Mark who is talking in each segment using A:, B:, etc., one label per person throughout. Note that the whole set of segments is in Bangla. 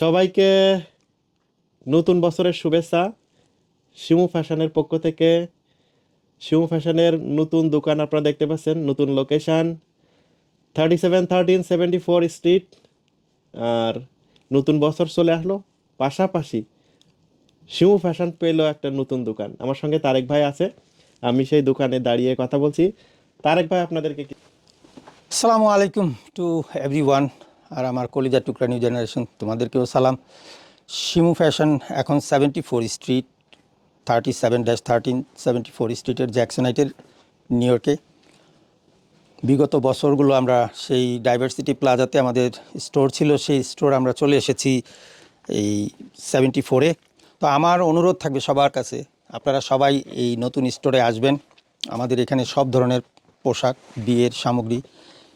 A: সবাইকে নতুন বছরের শুভেচ্ছা। শিমু ফ্যাশনের পক্ষ থেকে। শিমু ফ্যাশনের নতুন দোকান আপনারা দেখতে পাচ্ছেন, নতুন location thirty seven thirteen seventy four street আর নতুন বছর চলে আসলো। পাশাপাশি শিমু ফ্যাশন পেল একটা নতুন দোকান। আমার সঙ্গে তারেক ভাই আছে। আমি সেই দোকানে দাঁড়িয়ে কথা বলছি। তারেক ভাই, আপনাদেরকে
B: আসসালামু আলাইকুম টু এভরি ওয়ান আর আমার কলিজা টুকরা নিউ জেনারেশন তোমাদেরকেও সালাম। শিমু ফ্যাশন এখন seventy four street thirty seven dash thirteen seventy four স্ট্রিটের জ্যাকসনাইটের নিউ ইয়র্কে বিগত বছরগুলো আমরা সেই ডাইভার্সিটি প্লাজাতে আমাদের স্টোর ছিল, সেই স্টোর আমরা চলে এসেছি এই সেভেন্টি ফোরে তো আমার অনুরোধ থাকবে সবার কাছে, আপনারা সবাই এই নতুন স্টোরে আসবেন। আমাদের এখানে সব ধরনের পোশাক, বিয়ের সামগ্রী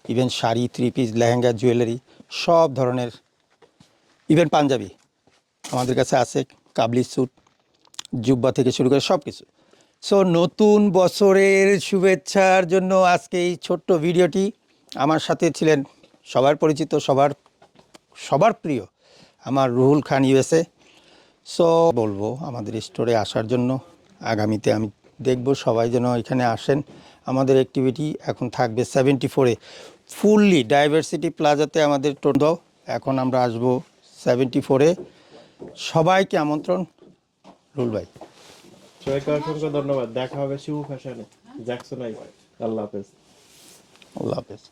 B: even sari, three piece, lehenga, jewellery, সব ধরনের, ইভেন পাঞ্জাবি আমাদের কাছে আছে, কাবলি স্যুট, জুব্বা থেকে শুরু করে সব কিছু সো নতুন বছরের শুভেচ্ছার জন্য আজকে এই ছোট্ট ভিডিওটি আমার সাথে ছিলেন সবার পরিচিত, সবার সবার প্রিয় আমার রুহুল খান ইউএসএ সো বলব আমাদের স্টোরে আসার জন্য, আগামীতে আমি দেখব সবাই যেন এখানে আসেন। আমাদের অ্যাক্টিভিটি এখন থাকবে সেভেন্টি ফোরে ফুললি ডাইভার্সিটি প্লাজাতে আমাদের টোটো এখন আমরা আসব সেভেন্টি ফোরে সবাইকে আমন্ত্রণ রুল ভাই।
A: সবাইকে অসংখ্য ধন্যবাদ। দেখা হবে শিমু ফ্যাশনে জ্যাকসন আল্লাহ হাফেজ।
B: আল্লাহ হাফেজ।